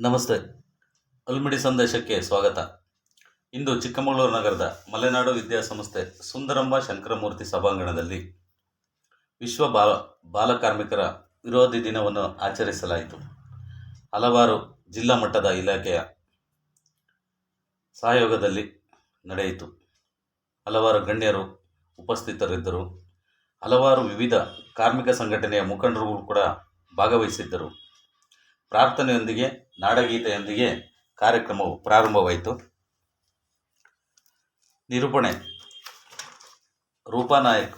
ನಮಸ್ತೆ. ಅಲ್ಮಿಡಿ ಸಂದೇಶಕ್ಕೆ ಸ್ವಾಗತ. ಇಂದು ಚಿಕ್ಕಮಗಳೂರು ನಗರದ ಮಲೆನಾಡು ವಿದ್ಯಾಸಂಸ್ಥೆ ಸುಂದರಂಬ ಶಂಕರಮೂರ್ತಿ ಸಭಾಂಗಣದಲ್ಲಿ ವಿಶ್ವ ಬಾಲ ಬಾಲಕಾರ್ಮಿಕರ ವಿರೋಧಿ ದಿನವನ್ನು ಆಚರಿಸಲಾಯಿತು. ಹಲವಾರು ಜಿಲ್ಲಾ ಮಟ್ಟದ ಇಲಾಖೆಯ ಸಹಯೋಗದಲ್ಲಿ ನಡೆಯಿತು. ಹಲವಾರು ಗಣ್ಯರು ಉಪಸ್ಥಿತರಿದ್ದರು. ಹಲವಾರು ವಿವಿಧ ಕಾರ್ಮಿಕ ಸಂಘಟನೆಯ ಮುಖಂಡರು ಕೂಡ ಭಾಗವಹಿಸಿದ್ದರು. ಪ್ರಾರ್ಥನೆಯೊಂದಿಗೆ, ನಾಡಗೀತೆಯೊಂದಿಗೆ ಕಾರ್ಯಕ್ರಮವು ಪ್ರಾರಂಭವಾಯಿತು. ನಿರೂಪಣೆ, ರೂಪಾ ನಾಯಕ್.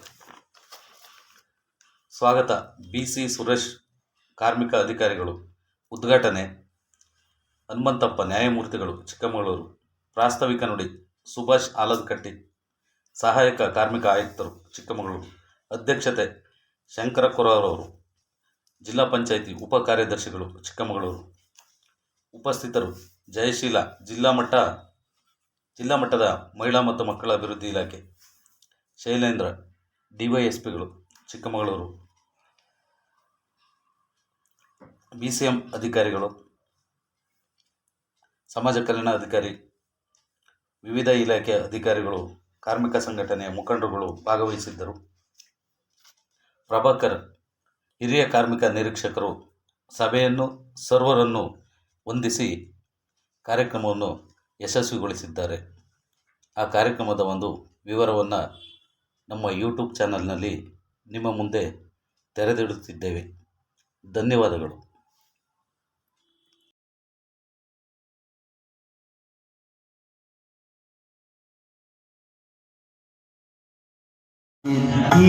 ಸ್ವಾಗತ, ಬಿ ಸಿ ಸುರೇಶ್, ಕಾರ್ಮಿಕ ಅಧಿಕಾರಿಗಳು. ಉದ್ಘಾಟನೆ, ಹನುಮಂತಪ್ಪ, ನ್ಯಾಯಮೂರ್ತಿಗಳು, ಚಿಕ್ಕಮಗಳೂರು. ಪ್ರಾಸ್ತಾವಿಕ ನುಡಿ, ಸುಭಾಷ್ ಆಲದಕಟ್ಟಿ. ಸಹಾಯಕ ಕಾರ್ಮಿಕ ಆಯುಕ್ತರು, ಚಿಕ್ಕಮಗಳೂರು. ಅಧ್ಯಕ್ಷತೆ ಶಂಕರಕೊರವರು ಜಿಲ್ಲಾ ಪಂಚಾಯಿತಿ ಉಪ ಕಾರ್ಯದರ್ಶಿಗಳು ಚಿಕ್ಕಮಗಳೂರು. ಉಪಸ್ಥಿತರು ಜಯಶೀಲ ಜಿಲ್ಲಾ ಮಟ್ಟ, ಜಿಲ್ಲಾ ಮಟ್ಟದ ಮಹಿಳಾ ಮತ್ತು ಮಕ್ಕಳ ಅಭಿವೃದ್ಧಿ ಇಲಾಖೆ, ಶೈಲೇಂದ್ರ ಡಿವೈಎಸ್ಪಿಗಳು ಚಿಕ್ಕಮಗಳೂರು. ಬಿ ಸಿ ಎಂ ಅಧಿಕಾರಿಗಳು, ಸಮಾಜ ಕಲ್ಯಾಣ ಅಧಿಕಾರಿ, ವಿವಿಧ ಇಲಾಖೆಯ ಅಧಿಕಾರಿಗಳು, ಕಾರ್ಮಿಕ ಸಂಘಟನೆಯ ಮುಖಂಡರುಗಳು ಭಾಗವಹಿಸಿದ್ದರು. ಪ್ರಭಾಕರ್ ಹಿರಿಯ ಕಾರ್ಮಿಕ ನಿರೀಕ್ಷಕರು ಸಭೆಯನ್ನು, ಸರ್ವರನ್ನು ವಂದಿಸಿ ಕಾರ್ಯಕ್ರಮವನ್ನು ಯಶಸ್ವಿಗೊಳಿಸಿದ್ದಾರೆ. ಆ ಕಾರ್ಯಕ್ರಮದ ಒಂದು ವಿವರವನ್ನು ನಮ್ಮ ಯೂಟ್ಯೂಬ್ ಚಾನಲ್ನಲ್ಲಿ ನಿಮ್ಮ ಮುಂದೆ ತೆರೆದಿಡುತ್ತಿದ್ದೇವೆ. ಧನ್ಯವಾದಗಳು. ಈ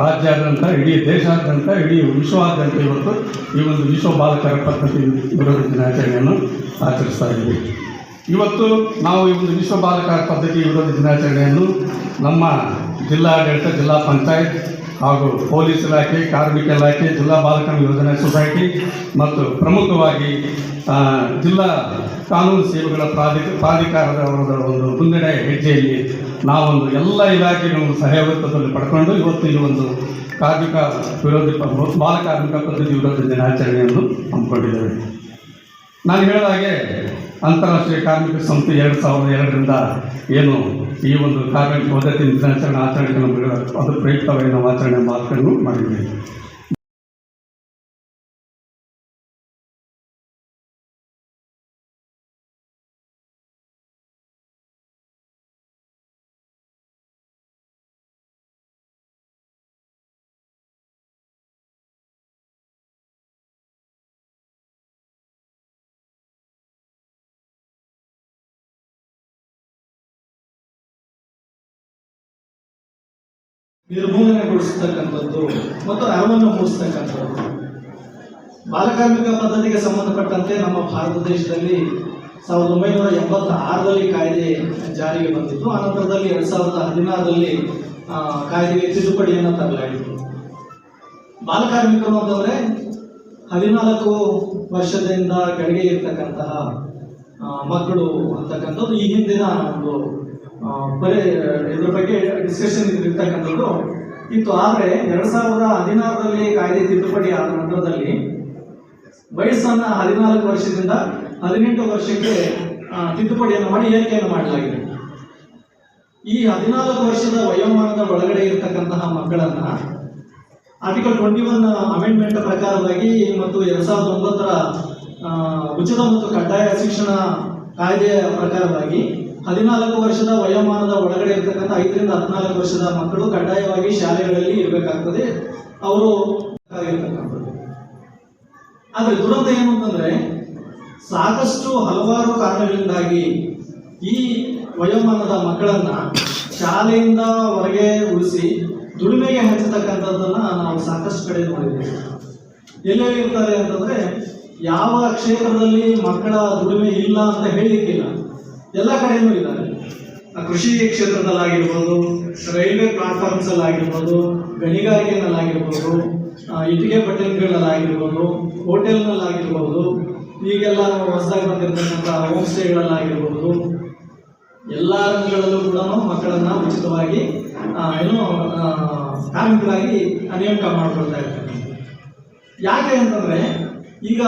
ರಾಜ್ಯಾದ್ಯಂತ ಇಡೀ ದೇಶಾದ್ಯಂತ ಇಡೀ ವಿಶ್ವಾದ್ಯಂತ ಇವತ್ತು ಈ ಒಂದು ವಿಶ್ವ ಬಾಲಕರ ಪದ್ಧತಿ ವಿರೋಧ ದಿನಾಚರಣೆಯನ್ನು ಆಚರಿಸ್ತಾ ಇದ್ದೀವಿ. ಇವತ್ತು ನಾವು ಈ ಒಂದು ವಿಶ್ವ ಬಾಲಕರ ಪದ್ಧತಿ ವಿರೋಧ ದಿನಾಚರಣೆಯನ್ನು ನಮ್ಮ ಜಿಲ್ಲಾಡಳಿತ, ಜಿಲ್ಲಾ ಪಂಚಾಯತ್ ಹಾಗೂ ಪೊಲೀಸ್ ಇಲಾಖೆ, ಕಾರ್ಮಿಕ ಇಲಾಖೆ, ಜಿಲ್ಲಾ ಬಾಲಕರ ಯೋಜನೆ ಸೊಸೈಟಿ ಮತ್ತು ಪ್ರಮುಖವಾಗಿ ಜಿಲ್ಲಾ ಕಾನೂನು ಸೇವೆಗಳ ಪ್ರಾಧಿಕ, ಪ್ರಾಧಿಕಾರದ ಒಂದು ಮುನ್ನಡೆ ಹೆಜ್ಜೆಯಲ್ಲಿ ನಾವೊಂದು ಎಲ್ಲ ಇಲಾಖೆಗಳ ಸಹಯೋಗತ್ವದಲ್ಲಿ ಪಡ್ಕೊಂಡು ಇವತ್ತು ಈ ಒಂದು ಕಾರ್ಮಿಕ ವಿರೋಧಿ ಬಾಲ ಕಾರ್ಮಿಕ ಪದ್ಧತಿ ವಿರೋಧ ದಿನಾಚರಣೆಯನ್ನು ಹಮ್ಮಿಕೊಂಡಿದ್ದೇವೆ. ನಾನು ಹೇಳಿದ ಹಾಗೆ ಅಂತಾರಾಷ್ಟ್ರೀಯ ಕಾರ್ಮಿಕ ಸಂಸ್ಥೆ ಎರಡು ಸಾವಿರದ ಎರಡರಿಂದ ಏನು ಈ ಒಂದು ಕಾರ್ಮಿಕ ಪದ್ಧತಿ ದಿನಾಚರಣೆ ಆಚರಣೆ ನಮಗೆ ಅದು ಪ್ರಯುಕ್ತವಾಗಿ ನಾವು ಆಚರಣೆ ಮಾಡ್ಕೊಂಡು ಮಾಡಿದ್ದೇವೆ. ನಿರ್ಮೂಲನೆಗೊಳಿಸ್ತಕ್ಕಂಥದ್ದು ಮತ್ತು ಅರಿವನ್ನು ಮೂಡಿಸ್ತಕ್ಕಂಥದ್ದು. ಬಾಲಕಾರ್ಮಿಕ ಪದ್ಧತಿಗೆ ಸಂಬಂಧಪಟ್ಟಂತೆ ನಮ್ಮ ಭಾರತ ದೇಶದಲ್ಲಿ ಸಾವಿರದ ಒಂಬೈನೂರ ಎಂಬತ್ತ ಆರರಲ್ಲಿ ಕಾಯ್ದೆ ಜಾರಿಗೆ ಬಂದಿತ್ತು. ಆನಂತರದಲ್ಲಿ ಎರಡು ಸಾವಿರದ ಹದಿನಾರರಲ್ಲಿ ಕಾಯ್ದೆಗೆ ತಿದ್ದುಪಡಿಯನ್ನು ತರಲಾಯಿತು. ಬಾಲಕಾರ್ಮಿಕರು ಅಂತಂದರೆ ಹದಿನಾಲ್ಕು ವರ್ಷದಿಂದ ಕೆಳಗೆ ಇರ್ತಕ್ಕಂತಹ ಮಕ್ಕಳು ಅಂತಕ್ಕಂಥದ್ದು ಈ ಹಿಂದಿನ ಒಂದು ಬರೀ, ಇದ್ರ ಬಗ್ಗೆ ಡಿಸ್ಕಷನ್ ಇರ್ತಕ್ಕಂಥದ್ದು. ಇತ್ತು. ಆದರೆ ಎರಡು ಸಾವಿರದ ಹದಿನಾರರಲ್ಲಿ ಕಾಯ್ದೆ ತಿದ್ದುಪಡಿ ಆದ ನಂತರದಲ್ಲಿ ವಯಸ್ಸನ್ನು ಹದಿನಾಲ್ಕು ವರ್ಷದಿಂದ ಹದಿನೆಂಟು ವರ್ಷಕ್ಕೆ ತಿದ್ದುಪಡಿಯನ್ನು ಮಾಡಿ ಏರಿಕೆಯನ್ನು ಮಾಡಲಾಗಿದೆ. ಈ ಹದಿನಾಲ್ಕು ವರ್ಷದ ವಯೋಮಾನದ ಒಳಗಡೆ ಇರತಕ್ಕಂತಹ ಮಕ್ಕಳನ್ನ ಆರ್ಟಿಕಲ್ ಟ್ವೆಂಟಿ ಒನ್ ಅಮೆಂಡ್ಮೆಂಟ್ ಪ್ರಕಾರವಾಗಿ ಮತ್ತು ಎರಡ್ ಸಾವಿರದ ಒಂಬತ್ತರ ಉಚಿತ ಮತ್ತು ಕಡ್ಡಾಯ ಶಿಕ್ಷಣ ಕಾಯ್ದೆಯ ಪ್ರಕಾರವಾಗಿ ಹದಿನಾಲ್ಕು ವರ್ಷದ ವಯೋಮಾನದ ಒಳಗಡೆ ಇರ್ತಕ್ಕಂಥ ಐದರಿಂದ ಹದಿನಾಲ್ಕು ವರ್ಷದ ಮಕ್ಕಳು ಕಡ್ಡಾಯವಾಗಿ ಶಾಲೆಗಳಲ್ಲಿ ಇರಬೇಕಾಗ್ತದೆ. ಅವರು ಆದರೆ ದುರಂತ ಏನು ಅಂತಂದ್ರೆ ಸಾಕಷ್ಟು ಹಲವಾರು ಕಾರಣಗಳಿಂದಾಗಿ ಈ ವಯೋಮಾನದ ಮಕ್ಕಳನ್ನ ಶಾಲೆಯಿಂದ ಹೊರಗೆ ಉಳಿಸಿ ದುಡಿಮೆಗೆ ಹಚ್ಚತಕ್ಕಂಥದ್ದನ್ನ ನಾವು ಸಾಕಷ್ಟು ಕಡೆ ನೋಡಿದ್ದೇವೆ. ಎಲ್ಲೆಲ್ಲಿ ಇರ್ತಾರೆ ಅಂತಂದ್ರೆ, ಯಾವ ಕ್ಷೇತ್ರದಲ್ಲಿ ಮಕ್ಕಳ ದುಡಿಮೆ ಇಲ್ಲ ಅಂತ ಹೇಳಲಿಕ್ಕಿಲ್ಲ ಎಲ್ಲ ಕಡೆಯೂ ಇದ್ದಾರೆ. ಕೃಷಿ ಕ್ಷೇತ್ರದಲ್ಲಾಗಿರ್ಬೋದು, ರೈಲ್ವೆ ಪ್ಲಾಟ್ಫಾರ್ಮ್ಸ್ ಅಲ್ಲಾಗಿರ್ಬೋದು ಗಣಿಗಾರಿಕೆನಲ್ಲಾಗಿರ್ಬೋದು ಇಟ್ಟಿಗೆ ಪಟ್ಟಣಗಳಲ್ಲಾಗಿರ್ಬೋದು ಹೋಟೆಲ್ನಲ್ಲಾಗಿರ್ಬೋದು, ಈಗೆಲ್ಲ ಹೊಸದಾಗಿ ಬಂದಿರತಕ್ಕಂಥ ಹೋಮ್ ಸ್ಟೇಗಳಲ್ಲಾಗಿರ್ಬೋದು ಎಲ್ಲ ರಂಗಗಳಲ್ಲೂ ಕೂಡ ಮಕ್ಕಳನ್ನ ಉಚಿತವಾಗಿ ಏನು ಕಾರ್ಮಿಕರಾಗಿ ನೇಮಕ ಮಾಡ್ಕೊಳ್ತಾ ಇರ್ತಾರೆ. ಯಾಕೆ ಅಂತಂದ್ರೆ ಈಗ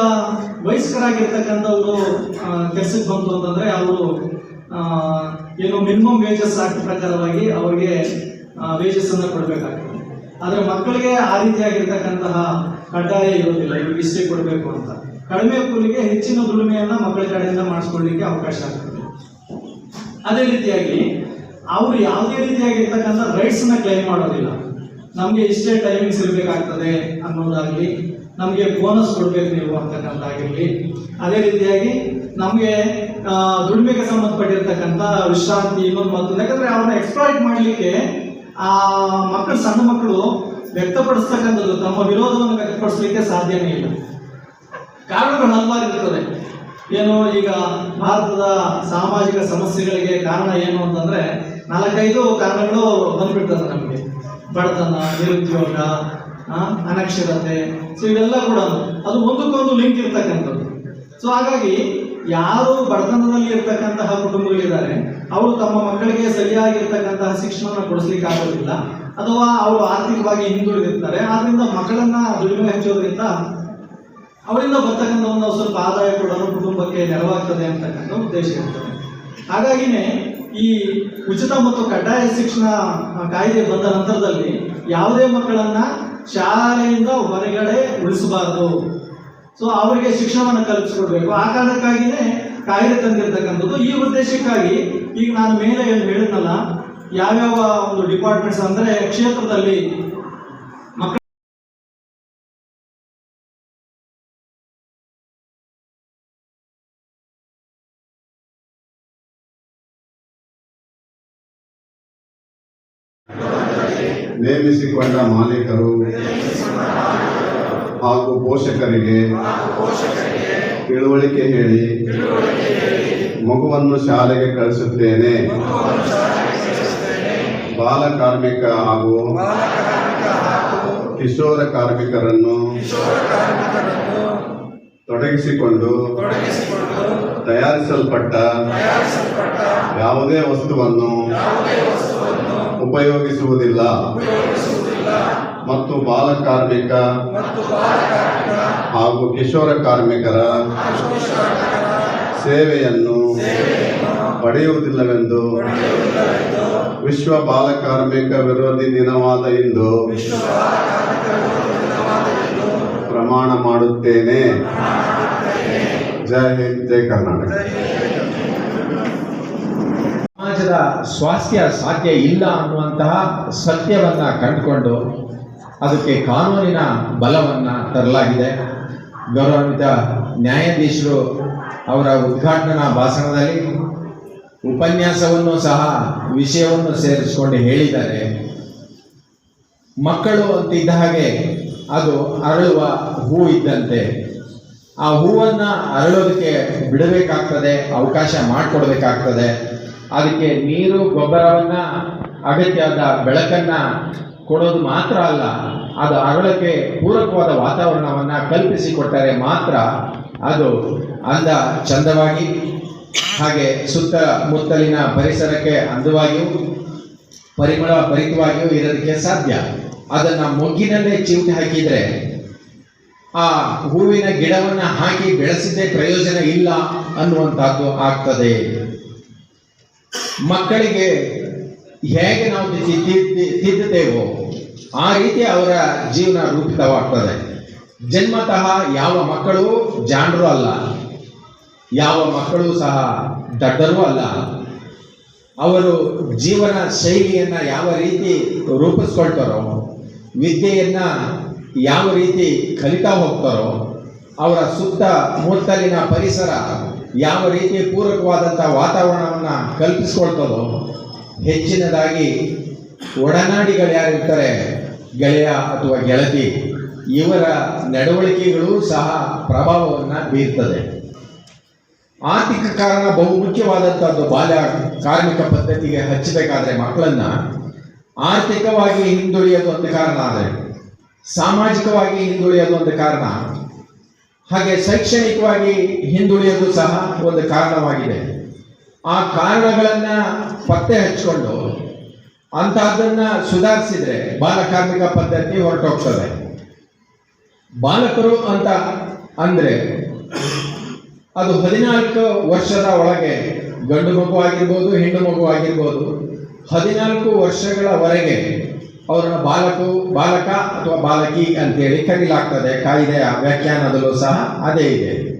ವಯಸ್ಕರಾಗಿರ್ತಕ್ಕಂಥವ್ರು ಕೆಲ್ಸಕ್ಕೆ ಬಂತು ಅಂತಂದ್ರೆ ಅವರು ಏನು ಮಿನಿಮಮ್ ವೇಜಸ್ ಆಕ್ಟ್ ಪ್ರಕಾರವಾಗಿ ಅವ್ರಿಗೆ ವೇಜಸ್ ಅನ್ನ ಕೊಡಬೇಕಾಗ್ತದೆ. ಆದರೆ ಮಕ್ಕಳಿಗೆ ಆ ರೀತಿಯಾಗಿರ್ತಕ್ಕಂತಹ ಕಡ್ಡಾಯ ಇರೋದಿಲ್ಲ ಇವ್ರಿಗೆ ಇಷ್ಟೇ ಕೊಡಬೇಕು ಅಂತ. ಕಡಿಮೆ ಕೂಲಿಗೆ ಹೆಚ್ಚಿನ ದುಡಿಮೆಯನ್ನು ಮಕ್ಕಳ ಕಡೆಯಿಂದ ಮಾಡಿಸ್ಕೊಳ್ಳಿಕ್ಕೆ ಅವಕಾಶ ಆಗ್ತದೆ. ಅದೇ ರೀತಿಯಾಗಿ ಅವರು ಯಾವುದೇ ರೀತಿಯಾಗಿರ್ತಕ್ಕಂಥ ರೈಟ್ಸ್ನ ಕ್ಲೈಮ್ ಮಾಡೋದಿಲ್ಲ. ನಮಗೆ ಇಷ್ಟೇ ಟೈಮಿಂಗ್ಸ್ ಇರಬೇಕಾಗ್ತದೆ ಅನ್ನೋದಾಗಲಿ ನಮಗೆ ಬೋನಸ್ ಕೊಡಬೇಕು ನೀವು ಅಂತಕ್ಕಂಥದ್ದಾಗಿರಲಿ ಅದೇ ರೀತಿಯಾಗಿ ನಮಗೆ ದುಡಿಮೆಗೆ ಸಂಬಂಧಪಟ್ಟಿರ್ತಕ್ಕಂಥ ವಿಶ್ರಾಂತಿ ಇನ್ನೊಂದು ಮತ್ತು ಯಾಕಂದ್ರೆ ಅವ್ರನ್ನ ಎಕ್ಸ್ಪ್ಲಾಯ್ಟ್ ಮಾಡಲಿಕ್ಕೆ ಆ ಮಕ್ಕಳು, ಸಣ್ಣ ಮಕ್ಕಳು ವ್ಯಕ್ತಪಡಿಸ್ತಕ್ಕಂಥದ್ದು, ತಮ್ಮ ವಿರೋಧವನ್ನು ವ್ಯಕ್ತಪಡಿಸಲಿಕ್ಕೆ ಸಾಧ್ಯನೇ ಇಲ್ಲ. ಕಾರಣಗಳು ಹಲವಾರು ಇರ್ತದೆ ಏನು ಈಗ ಭಾರತದ ಸಾಮಾಜಿಕ ಸಮಸ್ಯೆಗಳಿಗೆ ಕಾರಣ ಏನು ಅಂತಂದ್ರೆ ನಾಲ್ಕೈದು ಕಾರಣಗಳು ಬಂದ್ಬಿಡ್ತದೆ ನಮಗೆ. ಬಡತನ, ನಿರುದ್ಯೋಗ ಅನಕ್ಷರತೆ. ಸೊ ಇವೆಲ್ಲ ಕೂಡ ಅದು. ಒಂದಕ್ಕೊಂದು ಲಿಂಕ್ ಇರ್ತಕ್ಕಂಥದ್ದು. ಸೊ ಹಾಗಾಗಿ ಯಾರು ಬಡತನದಲ್ಲಿ ಇರ್ತಕ್ಕಂತಹ ಕುಟುಂಬಗಳಿದ್ದಾರೆ, ಅವರು ತಮ್ಮ ಮಕ್ಕಳಿಗೆ ಸರಿಯಾಗಿರ್ತಕ್ಕಂತಹ ಶಿಕ್ಷಣವನ್ನು ಕೊಡಿಸ್ಲಿಕ್ಕೆ ಆಗೋದಿಲ್ಲ, ಅಥವಾ ಅವರು ಆರ್ಥಿಕವಾಗಿ ಹಿಂದುಳಿದಿರ್ತಾರೆ, ಆದ್ರಿಂದ ಮಕ್ಕಳನ್ನ ದುಡಿಮೆ ಹಚ್ಚೋದ್ರಿಂದ ಅವರಿಂದ ಬರ್ತಕ್ಕಂಥ ಒಂದು ಸ್ವಲ್ಪ ಆದಾಯ ಕೂಡ ಕುಟುಂಬಕ್ಕೆ ನೆರವಾಗ್ತದೆ ಅಂತಕ್ಕಂಥ ಉದ್ದೇಶ ಇರ್ತದೆ. ಹಾಗಾಗಿನೇ ಈ ಉಚಿತ ಮತ್ತು ಕಡ್ಡಾಯ ಶಿಕ್ಷಣ ಕಾಯ್ದೆ ಬಂದ ನಂತರದಲ್ಲಿ ಯಾವುದೇ ಮಕ್ಕಳನ್ನ ಶಾಲೆಯಿಂದ ಹೊರಗಡೆ ಉಳಿಸಬಾರದು. ಸೊ ಅವರಿಗೆ ಶಿಕ್ಷಣವನ್ನು ಕಲ್ಪಿಸಿಕೊಡ್ಬೇಕು. ಆ ಕಾರಣಕ್ಕಾಗಿನೇ ಕಾಯಿಲೆ ತಂದಿರತಕ್ಕಂಥದ್ದು. ಈ ಉದ್ದೇಶಕ್ಕಾಗಿ ಈಗ ನಾನು ಮೇಲೆ ಹೇಳಿದ್ನಲ್ಲ, ಯಾವ್ಯಾವ ಒಂದು ಡಿಪಾರ್ಟ್ಮೆಂಟ್ಸ್ ಅಂದರೆ ಕ್ಷೇತ್ರದಲ್ಲಿ ನೇಮಿಸಿಕೊಂಡ ಮಾಲೀಕರು ಹಾಗೂ ಪೋಷಕರಿಗೆ ತಿಳುವಳಿಕೆ ಹೇಳಿ ಮಗುವನ್ನು ಶಾಲೆಗೆ ಕಳಿಸುತ್ತೇನೆ. ಬಾಲ ಕಾರ್ಮಿಕ ಹಾಗೂ ಕಿಶೋರ ಕಾರ್ಮಿಕರನ್ನು ತೊಡಗಿಸಿಕೊಂಡು ತಯಾರಿಸಲ್ಪಟ್ಟ ಯಾವುದೇ ವಸ್ತುವನ್ನು ಉಪಯೋಗಿಸುವುದಿಲ್ಲ. ಮತ್ತು ಬಾಲ ಕಾರ್ಮಿಕ ಹಾಗೂ ಕಿಶೋರ ಕಾರ್ಮಿಕರ ಸೇವೆಯನ್ನು ಪಡೆಯುವುದಿಲ್ಲವೆಂದು ವಿಶ್ವ ಬಾಲ ಕಾರ್ಮಿಕ ವಿರೋಧಿ ದಿನವಾದ ಇಂದು ಪ್ರಮಾಣ ಮಾಡುತ್ತೇನೆ. ಜೈ ಹಿಂದ್, ಜೈ ಕರ್ನಾಟಕ. ಸಮಾಜದ ಸ್ವಾಸ್ಥ್ಯ ಸಾಧ್ಯ ಇಲ್ಲ ಅನ್ನುವಂತಹ ಸತ್ಯವನ್ನ ಕಂಡುಕೊಂಡು ಅದಕ್ಕೆ ಕಾನೂನಿನ ಬಲವನ್ನ ತರಲಾಗಿದೆ. ಗೌರವಾನ್ವಿತ ನ್ಯಾಯಾಧೀಶರು ಅವರ ಉದ್ಘಾಟನಾ ಭಾಷಣದಲ್ಲಿ ಉಪನ್ಯಾಸವನ್ನು ಸಹ ವಿಷಯವನ್ನು ಸೇರಿಸಿಕೊಂಡು ಹೇಳಿದ್ದಾರೆ. ಮಕ್ಕಳು ಅಂತಿದ್ದ ಹಾಗೆ ಅದು ಅರಳುವ ಹೂ ಇದ್ದಂತೆ. ಆ ಹೂವನ್ನು ಅರಳೋದಕ್ಕೆ ಬಿಡಬೇಕಾಗ್ತದೆ, ಅವಕಾಶ ಮಾಡಿಕೊಡ್ಬೇಕಾಗ್ತದೆ. ಅದಕ್ಕೆ ನೀರು, ಗೊಬ್ಬರವನ್ನ, ಅಗತ್ಯವಾದ ಬೆಳಕನ್ನ ಕೊಡೋದು ಮಾತ್ರ ಅಲ್ಲ, ಅದು ಅರಳಕ್ಕೆ ಪೂರಕವಾದ ವಾತಾವರಣವನ್ನ ಕಲ್ಪಿಸಿ ಕೊಟ್ಟರೆ ಮಾತ್ರ ಅದು ಅಂದ ಚಂದವಾಗಿ, ಹಾಗೆ ಸುತ್ತಮುತ್ತಲಿನ ಪರಿಸರಕ್ಕೆ ಅಂದವಾಗಿಯೂ, ಪರಿಮಳ ಭರಿತವಾಗಿಯೂ ಇರೋದಕ್ಕೆ ಸಾಧ್ಯ. ಅದನ್ನ ಮೊಗ್ಗಿನಲ್ಲೇ ಚಿಮ್ಟಿ ಹಾಕಿದ್ರೆ, ಆ ಹೂವಿನ ಗಿಡವನ್ನ ಹಾಕಿ ಬೆಳೆಸಿದ್ದೇ ಪ್ರಯೋಜನ ಇಲ್ಲ ಅನ್ನುವಂಥದ್ದು ಆಗ್ತದೆ. ಮಕ್ಕಳಿಗೆ ಹೇಗೆ ನಾವು ತಿದ್ದುತ್ತೇವೋ ಆ ರೀತಿ ಅವರ ಜೀವನ ರೂಪಿತವಾಗ್ತದೆ. ಜನ್ಮತಃ ಯಾವ ಮಕ್ಕಳು ಜಾಣರು ಅಲ್ಲ, ಯಾವ ಮಕ್ಕಳು ಸಹ ದಡ್ಡರೂ ಅಲ್ಲ. ಅವರು ಜೀವನ ಶೈಲಿಯನ್ನು ಯಾವ ರೀತಿ ರೂಪಿಸ್ಕೊಳ್ತಾರೋ, ವಿದ್ಯೆಯನ್ನ ಯಾವ ರೀತಿ ಕಲಿತಾ ಹೋಗ್ತಾರೋ, ಅವರ ಸುತ್ತ ಮುತ್ತಲಿನ ಪರಿಸರ ಯಾವ ರೀತಿ ಪೂರಕವಾದಂಥ ವಾತಾವರಣವನ್ನು ಕಲ್ಪಿಸ್ಕೊಳ್ತದೋ ಹೆಚ್ಚಿನದಾಗಿ ಒಡನಾಡಿಗಳು ಯಾರಿರ್ತಾರೆ ಗೆಳೆಯ ಅಥವಾ ಗೆಳತಿ. ಇವರ ನಡವಳಿಕೆಗಳು ಸಹ ಪ್ರಭಾವವನ್ನು ಬೀರ್ತದೆ. ಆರ್ಥಿಕ ಕಾರಣ ಬಹುಮುಖ್ಯವಾದಂಥದ್ದು ಬಾಲ ಬಾಲ್ಯ ಕಾರ್ಮಿಕ ಪದ್ಧತಿಗೆ ಹಚ್ಚಬೇಕಾದ್ರೆ ಮಕ್ಕಳನ್ನ ಆರ್ಥಿಕವಾಗಿ ಹಿಂದುಳಿಯೋದು ಒಂದು ಕಾರಣ ಆದರೆ, ಸಾಮಾಜಿಕವಾಗಿ ಹಿಂದುಳಿಯೋದು ಒಂದು ಕಾರಣ. ಹಾಗೆ ಶೈಕ್ಷಣಿಕವಾಗಿ ಹಿಂದುಳಿಯೋದು ಸಹ ಒಂದು ಕಾರಣವಾಗಿದೆ. ಆ ಕಾರಣಗಳನ್ನ ಪತ್ತೆ ಹಚ್ಕೊಂಡು ಅಂತಹದನ್ನ ಸುಧಾರಿಸಿದ್ರೆ ಬಾಲ ಕಾರ್ಮಿಕ ಪದ್ಧತಿ ಹೊರಟೋಗ್ತದೆ. ಬಾಲಕರು ಅಂತ ಅಂದ್ರೆ ಅದು ಹದಿನಾಲ್ಕು ವರ್ಷದ ಒಳಗೆ ಗಂಡು ಮಗು ಆಗಿರ್ಬೋದು, ಹೆಣ್ಣು ಮಗು ಆಗಿರ್ಬೋದು, ಹದಿನಾಲ್ಕು ವರ್ಷಗಳವರೆಗೆ ಅವರನ್ನ ಬಾಲಕು, ಬಾಲಕ ಅಥವಾ ಬಾಲಕಿ ಅಂತೇಳಿ ಕರೀಲಾಗ್ತದೆ. ಕಾಯ್ದೆಯ ವ್ಯಾಖ್ಯಾನದಲ್ಲೂ ಸಹ ಅದೇ ಇದೆ.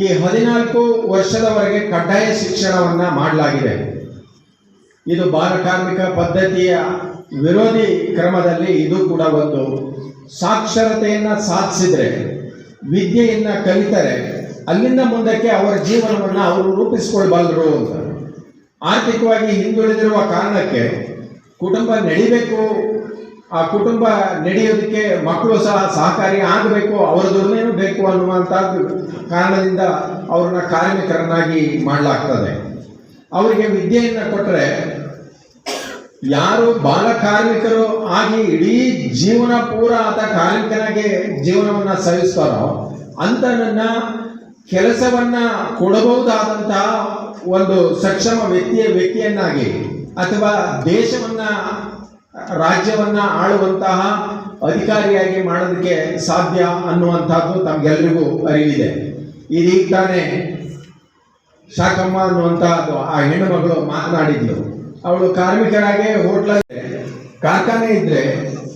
ಈ ಹದಿನಾಲ್ಕು ವರ್ಷದವರೆಗೆ ಕಡ್ಡಾಯ ಶಿಕ್ಷಣವನ್ನ ಮಾಡಲಾಗಿದೆ. ಇದು ಬಾಲಕಾರ್ಮಿಕ ಪದ್ಧತಿಯ ವಿರೋಧಿ ಕ್ರಮದಲ್ಲಿ ಇದು ಕೂಡ ಒಂದು ಸಾಕ್ಷರತೆಯನ್ನು ಸಾಧಿಸಿದರೆ, ವಿದ್ಯೆಯನ್ನು ಕಲಿತರೆ, ಅಲ್ಲಿಂದ ಮುಂದಕ್ಕೆ ಅವರ ಜೀವನವನ್ನ ಅವರು ರೂಪಿಸಿಕೊಳ್ಬಲ್ಲರು ಅಂತ. ಆರ್ಥಿಕವಾಗಿ ಹಿಂದುಳಿದಿರುವ ಕಾರಣಕ್ಕೆ ಕುಟುಂಬ ನಡಿಬೇಕು, ಆ ಕುಟುಂಬ ನಡೆಯೋದಕ್ಕೆ ಮಕ್ಕಳು ಸಹ ಸಹಕಾರಿ ಆಗಬೇಕು, ಅವರ ದುರ್ನೇನು ಬೇಕು ಅನ್ನುವಂಥದ್ದು ಕಾರಣದಿಂದ ಅವ್ರನ್ನ ಕಾರ್ಮಿಕರನ್ನಾಗಿ ಮಾಡಲಾಗ್ತದೆ. ಅವರಿಗೆ ವಿದ್ಯೆಯನ್ನು ಕೊಟ್ಟರೆ ಯಾರು ಬಾಲ ಕಾರ್ಮಿಕರು ಆಗಿ ಇಡೀ ಜೀವನ ಪೂರ ಆತ ಕಾರ್ಮಿಕನಾಗೆ ಜೀವನವನ್ನ ಸವಿಸ್ತಾರೋ ಅಂತನನ್ನ ಕೆಲಸವನ್ನ ಕೊಡಬಹುದಾದಂತಹ ಒಂದು ಸಕ್ಷಮ ವ್ಯಕ್ತಿಯ ವ್ಯಕ್ತಿಯನ್ನಾಗಿ ಅಥವಾ ದೇಶವನ್ನ, ರಾಜ್ಯವನ್ನ ಆಳುವಂತಹ ಅಧಿಕಾರಿಯಾಗಿ ಮಾಡೋದಕ್ಕೆ ಸಾಧ್ಯ ಅನ್ನುವಂತಹದ್ದು ತಮ್ಗೆಲ್ರಿಗೂ ಅರಿವಿದೆ. ಇದೀಗ ತಾನೇ ಶಾಕಮ್ಮ ಅನ್ನುವಂತಹದ್ದು ಆ ಹೆಣ್ಣು ಮಗಳು ಮಾತನಾಡಿದ್ಲು. ಅವಳು ಕಾರ್ಮಿಕರಾಗೆ ಹೋಟ್ಲ ಕಾರ್ಖಾನೆ ಇದ್ರೆ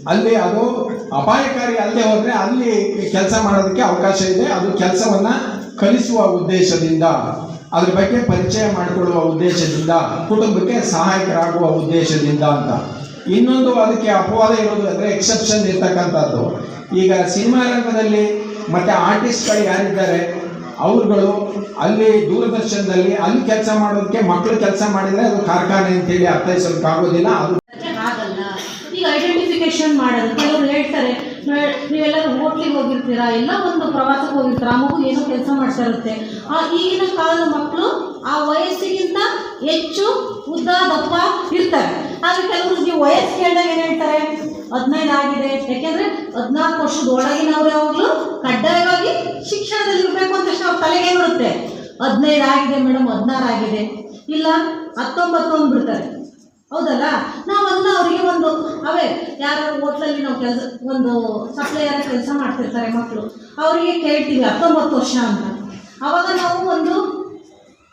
ಅಲ್ಲಿ ಅದು ಅಪಾಯಕಾರಿ ಅಲ್ಲದೆ ಹೋದ್ರೆ ಅಲ್ಲಿ ಕೆಲಸ ಮಾಡೋದಕ್ಕೆ ಅವಕಾಶ ಇದೆ. ಅದು ಕೆಲಸವನ್ನ ಕಲಿಸುವ ಉದ್ದೇಶದಿಂದ ಅದ್ರ ಬಗ್ಗೆ ಪರಿಚಯ ಮಾಡಿಕೊಳ್ಳುವ ಉದ್ದೇಶದಿಂದ, ಕುಟುಂಬಕ್ಕೆ ಸಹಾಯಕರಾಗುವ ಉದ್ದೇಶದಿಂದ ಅಂತ. ಇನ್ನೊಂದು ಅದಕ್ಕೆ ಅಪವಾದ ಇರೋದು ಅಂದ್ರೆ ಎಕ್ಸೆಪ್ಷನ್ ಇರ್ತಕ್ಕಂಥದ್ದು. ಈಗ ಸಿನಿಮಾ ರಂಗದಲ್ಲಿ ಮತ್ತೆ ಆರ್ಟಿಸ್ಟ್ಗಳು ಯಾರಿದ್ದಾರೆ, ಅವ್ರುಗಳು ಅಲ್ಲಿ ದೂರದರ್ಶನದಲ್ಲಿ ಅಲ್ಲಿ ಕೆಲಸ ಮಾಡೋದಕ್ಕೆ ಮಕ್ಕಳು ಕೆಲಸ ಮಾಡಿದ್ರೆ ಅದು ಕಾರ್ಖಾನೆ ಅಂತೇಳಿ ಅರ್ಥೈಸೋಕ್ಕಾಗೋದಿಲ್ಲ ಅದು ಮಾಡೋದು, ಕೆಲವರು ಹೇಳ್ತಾರೆ "ನಾ- ನೀವೆಲ್ಲರೂ ಹೋಟ್ಲಿಗೆ ಹೋಗಿರ್ತೀರಾ? ಎಲ್ಲ ಒಂದು ಪ್ರವಾಸಕ್ಕೆ ಹೋಗಿರ್ತೀರಾ? ಆ ಮಗು ಏನೋ ಕೆಲಸ ಮಾಡ್ತಾ ಇರುತ್ತೆ. ಆ ಈಗಿನ ಕಾಲದ ಮಕ್ಕಳು ಆ ವಯಸ್ಸಿಗಿಂತ ಹೆಚ್ಚು ಉದ್ದ ದಪ್ಪ ಇರ್ತಾರೆ ಆದ್ರೆ ಕೆಲವರಿಗೆ ವಯಸ್ಸು ಕೇಳಿದಾಗ ಏನು ಹೇಳ್ತಾರೆ? ಹದಿನೈದು ಆಗಿದೆ. ಯಾಕೆಂದ್ರೆ ಹದಿನಾಲ್ಕು ವರ್ಷದ ಒಳಗಿನವ್ರು ಯಾವಾಗಲೂ ಕಡ್ಡಾಯವಾಗಿ ಶಿಕ್ಷಣದಲ್ಲಿ ಇರಬೇಕು ಅಂತ ಅವ್ರ ತಲೆಗೆ ಬರುತ್ತೆ. ಹದಿನೈದು ಆಗಿದೆ ಮೇಡಮ್ ಹದಿನಾರು ಆಗಿದೆ. ಇಲ್ಲ ಹತ್ತೊಂಬತ್ತು ಅಂದ್ಬಿಡ್ತಾರೆ ಹೌದಲ್ಲ? ನಾವು ಅವರಿಗೆ ಒಂದು, ಅವೇ ಯಾರೋ ಹೋಟ್ಲಲ್ಲಿ ನಾವು ಕೆಲಸ, ಒಂದು ಸಪ್ಲೈಯರ್ ಕೆಲಸ ಮಾಡ್ತಿರ್ತಾರೆ ಮಕ್ಕಳು ಅವರಿಗೆ ಕೇಳ್ತೀವಿ ಹತ್ತೊಂಬತ್ತು ವರ್ಷ ಅಂತ. ಅವಾಗ ನಾವು ಒಂದು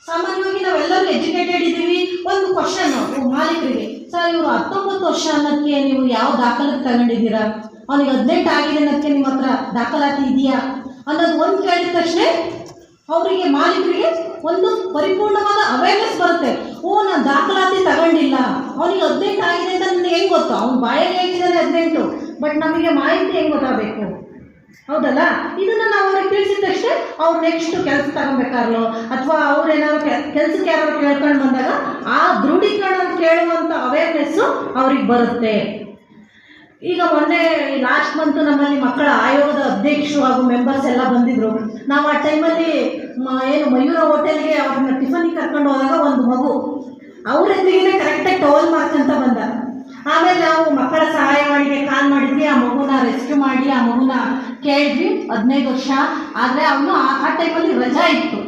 ಸಾಮಾನ್ಯವಾಗಿ ನಾವೆಲ್ಲರೂ ಎಜುಕೇಟೆಡ್ ಇದ್ದೀವಿ. ಒಂದು ಕ್ವಶನ್ ಮಾಲೀಕರಿಗೆ, ಸರ್, ಇವರು ಹತ್ತೊಂಬತ್ತು ವರ್ಷ ಅನ್ನೋಕ್ಕೆ ನೀವು ಯಾವ ದಾಖಲೆ ತಗೊಂಡಿದ್ದೀರಾ? ಅವನಿಗೆ ಹದಿನೆಂಟು ಆಗಿದೆ ಅನ್ನೋಕ್ಕೆ ನಿಮ್ಮ ಹತ್ರ ದಾಖಲಾತಿ ಇದೆಯಾ? ಅನ್ನೋದು ಒಂದು ಕೇಳಿದ ತಕ್ಷಣ ಅವರಿಗೆ ಮಾಲೀಕರಿಗೆ ಒಂದು ಪರಿಪೂರ್ಣವಾದ ಅವೇರ್ನೆಸ್ ಬರುತ್ತೆ. ಓ, ನಾನು ದಾಖಲಾತಿ ತಗೊಂಡಿಲ್ಲ. ಅವನಿಗೆ ಹದಿನೆಂಟು ಆಗಿದೆ ಅಂತ ನನಗೆ ಹೆಂಗೆ ಗೊತ್ತು? ಅವ್ನು ಬಾಯಲ್ಲಿ ಹೇಳ್ತಿದ್ದಾನೆ ಹದಿನೆಂಟು. ಬಟ್ ನಮಗೆ ಮಾಹಿತಿ ಹೆಂಗೆ ಗೊತ್ತಾಗಬೇಕು? ಹೌದಲ್ಲ? ಇದನ್ನ ನಾವು ಅವ್ರಿಗೆ ತಿಳಿಸಿದ ತಕ್ಷಣ ಅವ್ರು ನೆಕ್ಸ್ಟ್ ಕೆಲಸ ತಗೊಬೇಕಾರ್ಲೋ ಅಥವಾ ಅವ್ರು ಏನಾದ್ರು ಕೆಲಸಕ್ಕೆ ಯಾರು ಕೇಳ್ಕೊಂಡು ಬಂದಾಗ ಆ ದೃಢೀಕರಣ ಕೇಳುವಂಥ ಅವೇರ್ನೆಸ್ಸು ಅವ್ರಿಗೆ ಬರುತ್ತೆ. ಈಗ ಮೊನ್ನೆ ಲಾಸ್ಟ್ ಮಂತ್ ನಮ್ಮಲ್ಲಿ ಮಕ್ಕಳ ಆಯೋಗದ ಅಧ್ಯಕ್ಷರು ಹಾಗೂ ಮೆಂಬರ್ಸ್ ಎಲ್ಲ ಬಂದಿದ್ರು. ನಾವು ಆ ಟೈಮಲ್ಲಿ ಏನು ಮಯೂರ ಹೋಟೆಲ್ಗೆ ಅವ್ರನ್ನ ಟಿಫನಿಗೆ ಕರ್ಕೊಂಡು ಹೋದಾಗ ಒಂದು ಮಗು ಅವ್ರ ಎದುರಿಗೆ ಕರೆಕ್ಟಾಗಿ ಟವಲ್ ಅಂತ ಬಂದ. ಆಮೇಲೆ ನಾವು ಮಕ್ಕಳ ಸಹಾಯವಾಣಿಗೆ ಕಾಲ್ ಮಾಡಿದ್ವಿ, ಆ ಮಗುನ ರೆಸ್ಕ್ಯೂ ಮಾಡಿ, ಆ ಮಗುನ ಕೇಳಿದ್ವಿ, ಹದಿನೈದು ವರ್ಷ. ಆದರೆ ಅವನು ಆ ಟೈಮಲ್ಲಿ ರಜಾ ಇತ್ತು.